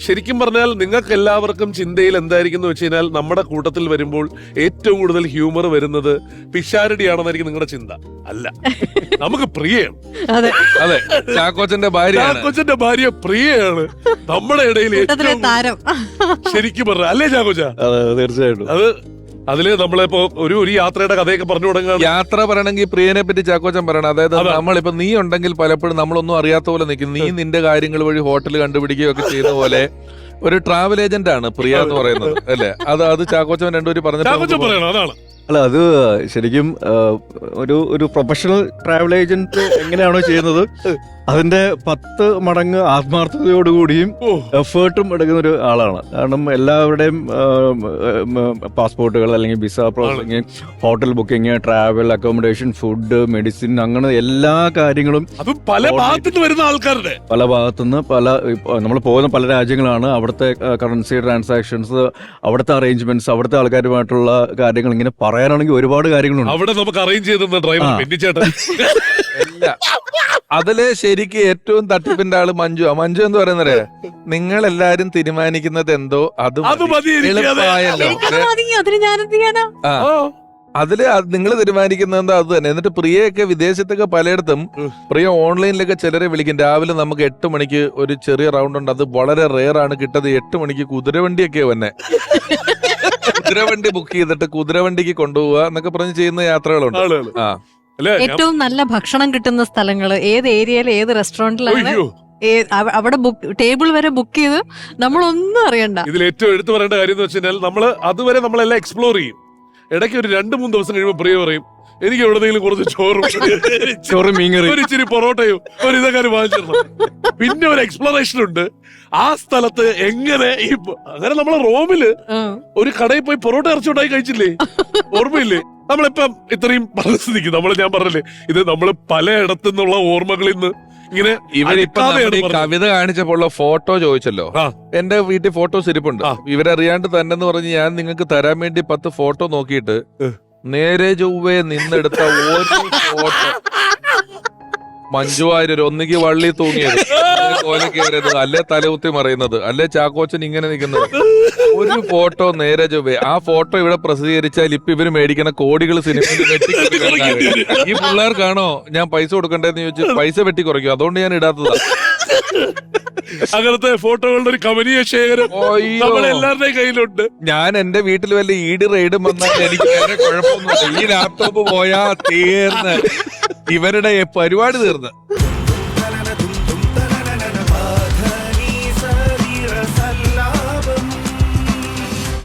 ശരിക്കും പറഞ്ഞാൽ നിങ്ങൾക്ക് എല്ലാവർക്കും ചിന്തയിൽ എന്തായിരിക്കും എന്ന് വെച്ച് കഴിഞ്ഞാൽ നമ്മുടെ കൂട്ടത്തിൽ വരുമ്പോൾ ഏറ്റവും കൂടുതൽ ഹ്യൂമർ വരുന്നത് പിഷാരടിയാണെന്നായിരിക്കും നിങ്ങളുടെ ചിന്ത. അല്ല. നമുക്ക് പ്രിയയാണ്. അതെ. അതെ. ചാക്കോച്ചന്റെ ഭാര്യ ചാക്കോച്ചന്റെ ഭാര്യ പ്രിയയാണ്. നമ്മുടെ ഇടയിൽ കൂട്ടത്തിലെ ഏറ്റവും താരം. ശരിക്കും പറഞ്ഞ അല്ലേ ചാക്കോച്ച? അതെ തീർച്ചയായിട്ടും. അത് അതിൽ നമ്മളിപ്പോ ഒരു ഒരു യാത്രയുടെ കഥയൊക്കെ പറഞ്ഞു തുടങ്ങുക യാത്ര പറയണമെങ്കിൽ പ്രിയനെ പറ്റി ചാക്കോച്ചൻ പറയണം. അതായത് അതാ. നമ്മളിപ്പോ നീ ഉണ്ടെങ്കിൽ പലപ്പോഴും നമ്മളൊന്നും അറിയാത്ത പോലെ നിൽക്കും. നീ നിന്റെ കാര്യങ്ങൾ വഴി ഹോട്ടൽ കണ്ടുപിടിക്കുകയൊക്കെ ചെയ്യുന്ന പോലെ ഒരു ട്രാവൽ ഏജന്റ് ആണ് പ്രിയ എന്ന് പറയുന്നത്. അല്ലെ? അത് അത് ചാക്കോച്ചൻ രണ്ടുപേരും പറഞ്ഞു അല്ല അത് ശരിക്കും ഒരു ഒരു പ്രൊഫഷണൽ ട്രാവൽ ഏജന്റ് എങ്ങനെയാണോ ചെയ്യുന്നത് അതിന്റെ പത്ത് മടങ്ങ് ആത്മാർത്ഥതയോടുകൂടിയും എഫേർട്ടും എടുക്കുന്ന ഒരു ആളാണ്. കാരണം എല്ലാവരുടെയും പാസ്പോർട്ടുകൾ അല്ലെങ്കിൽ visa processing hotel booking travel accommodation food medicine അങ്ങനെ എല്ലാ കാര്യങ്ങളും പല ഭാഗത്തുനിന്ന് വരുന്ന ആൾക്കാരുടെ. പല ഭാഗത്തുനിന്ന് പല നമ്മൾ പോകുന്ന പല രാജ്യങ്ങളാണ് അവിടുത്തെ കറൻസി ട്രാൻസാക്ഷൻസ് അവിടുത്തെ അറേഞ്ച്മെന്റ്സ് അവിടുത്തെ ആൾക്കാരുമായിട്ടുള്ള കാര്യങ്ങൾ ഇങ്ങനെ പറയാനാണെങ്കിൽ ഒരുപാട് കാര്യങ്ങളുണ്ട്. അവിടെ നമുക്ക് അറേഞ്ച് ഡ്രൈവർ. പെണ്ണിച്ചേട്ടൻ ഇല്ല. അതിൽ ശരിക്ക് ഏറ്റവും തട്ടിപ്പിന്റെ ആൾ മഞ്ജു. ആ മഞ്ജു എന്ന് പറയുന്നത് നിങ്ങൾ എല്ലാരും തീരുമാനിക്കുന്നത് എന്തോ അത് അത് മതി എനിക്ക് അത്. എളുപ്പമായല്ലോ. എനിക്കത് മതി അതിന് ഞാനെന്ത് ചെയ്യാനാ? ആ. അതിൽ നിങ്ങൾ തീരുമാനിക്കുന്നത് എന്താ അത് തന്നെ. എന്നിട്ട് പ്രിയയൊക്കെ വിദേശത്തൊക്കെ പലയിടത്തും പ്രിയ ഓൺലൈനിലൊക്കെ ചിലരെ വിളിക്കും. രാവിലെ നമുക്ക് എട്ട് മണിക്ക് ഒരു ചെറിയ റൗണ്ട് ഉണ്ട്. അത് വളരെ റെയർ ആണ്. കിട്ടത് എട്ട് മണിക്ക് കുതിരവണ്ടിയൊക്കെ വന്നെ കുതിരവണ്ടി ബുക്ക് ചെയ്തിട്ട് കുതിരവണ്ടിക്ക് കൊണ്ടുപോവുക എന്നൊക്കെ പറഞ്ഞ് ചെയ്യുന്ന യാത്രകളുണ്ട്. ആ. ഏറ്റവും നല്ല ഭക്ഷണം കിട്ടുന്ന സ്ഥലങ്ങൾ ഏത് ഏരിയയിൽ ഏത് റെസ്റ്റോറന്റിലാണ് അയ്യോ. ഏ- അവ- അവിടെ ബുക്ക് ടേബിൾ വരെ ബുക്ക് ചെയ്ത് നമ്മളൊന്നും അറിയണ്ട. ഇതിൽ ഏറ്റവും എടുത്തു പറയേണ്ട കാര്യം എന്ന് വെച്ചാൽ കഴിഞ്ഞാൽ നമ്മൾ അതുവരെ നമ്മളെല്ലാം എക്സ്പ്ലോർ ചെയ്യും. ഇടയ്ക്ക് ഒരു രണ്ട് മൂന്ന് ദിവസം കഴിയുമ്പോൾ പ്രിയ പറയും എനിക്ക് എവിടെയെങ്കിലും കുറച്ച് ചോറും ചോറും മീൻകറി ഒരു ഇച്ചിരി പൊറോട്ടയും ഒരു ഇതൊക്കെ വാങ്ങിച്ചിരുന്നു പിന്നെ ഒരു എക്സ്പ്ലോറേഷൻ ഉണ്ട് ആ സ്ഥലത്ത് എങ്ങനെ ഈ അങ്ങനെ നമ്മളെ റോമിൽ ഒരു കടയിൽ പോയി പൊറോട്ട ഇറച്ചി ഉണ്ടായി കഴിച്ചില്ലേ ഓർമ്മയില്ലേ നമ്മളിപ്പം ഇത്രയും പരിസ്ഥിതിക്ക് നമ്മൾ ഞാൻ പറഞ്ഞില്ലേ ഇത് നമ്മൾ പലയിടത്തു നിന്നുള്ള ഓർമ്മകളിൽ നിന്ന് ഇങ്ങനെ ഇവരിപ്പൊ. കവിത കാണിച്ചപ്പോൾ ഫോട്ടോ ചോദിച്ചല്ലോ ആ. എന്റെ വീട്ടിൽ ഫോട്ടോസ് ഇരിപ്പുണ്ട്. ഇവരറിയാണ്ട് തന്നെ എന്ന് പറഞ്ഞ് ഞാൻ നിങ്ങൾക്ക് തരാൻ വേണ്ടി പത്ത് ഫോട്ടോ നോക്കിയിട്ട്. നേരെ ചൊവ്വേ നിന്നെടുത്ത ഒരു ഫോട്ടോ. മഞ്ജു വാര്യർ ഒന്നുകിൽ വള്ളി തൂങ്ങിയത് കോലക്കേറിയത് അല്ലെ തലകുത്തി മറയുന്നത് അല്ലെ ചാക്കോച്ചൻ ഇങ്ങനെ നിൽക്കുന്നത്. ഒരു ഫോട്ടോ നേരെ ചൊവ്വേ. ആ ഫോട്ടോ ഇവിടെ പ്രസിദ്ധീകരിച്ചാൽ ഇപ്പൊ ഇവർ മേടിക്കുന്ന കോടികൾ സിനിമയിൽ ഈ പിള്ളേർക്കാണോ ഞാൻ പൈസ കൊടുക്കണ്ടേന്ന് ചോദിച്ചു പൈസ വെട്ടി കുറയ്ക്കും അതുകൊണ്ട് ഞാൻ ഇടാത്തതാ. അങ്ങനത്തെ ഫോട്ടോകളുടെ ഒരു കമനീയ ശേഖരം എല്ലാവരുടെയും നമ്മളെല്ലാവരുടെയും കയ്യിലുണ്ട്. ഞാൻ എന്റെ വീട്ടിൽ വല്ല ഈട് റെയ്ഡും വന്നാൽ എനിക്ക് വേറെ കുഴപ്പമൊന്നുമില്ല. ഈ ലാപ്ടോപ്പ് പോയാ തീർന്ന്. ഇവരുടെ പരിപാടി തീർന്ന്.